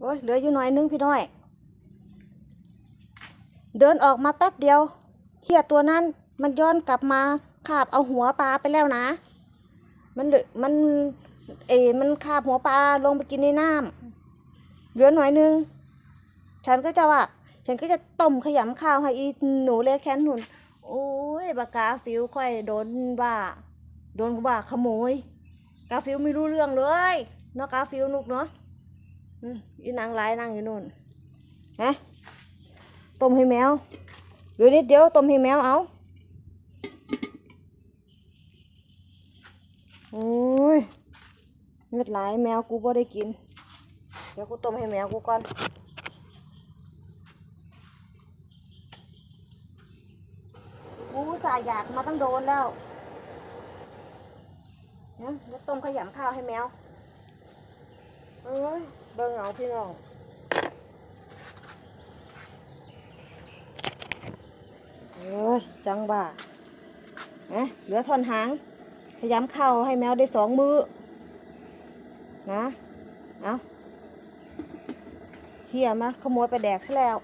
โอ้ยเหลืออยู่หน่อยนึงพี่น้อย เดินออกมาแป๊บเดียวเขียตัวนั้นมันย้อนกลับมาคาบเอาหัวปลาไปแล้วนะ มันมันเออมันคาบหัวปลาลงไปกินในน้ำเหลือหน่อยนึง ฉันก็จะว่า ฉันก็จะต้มขยำข้าวให้อีหนูเล็กแค้นหนุนโอ้ยบากาฟิวค่อยโดนว่าโดนว่าขโมย กาฟิวไม่รู้เรื่องเลยเนาะกาฟิวนุกเนาะ อืมอีนางร้ายนั่งอยู่นู่นฮะต้มให้แมวเหรือนิดเดียวต้มให้แมวเอาโอ้ยเงือดไหลายแมวกูบ่ได้กิน เดี๋ยวกูต้มให้แมวกูก่อนกูสาห์อยากมาตั้งโดนแล้วเนี่ยเดี๋ยวต้มขยำข้าวให้แมว เอ้ยเบิ่งเอาพี่น้องเอ้ยจังบ่านะเหลือท่อนหาง พยายามเข้าให้แมวได้สองมือ นะ เอาเฮียมาขโมยไปแดกซะแล้ว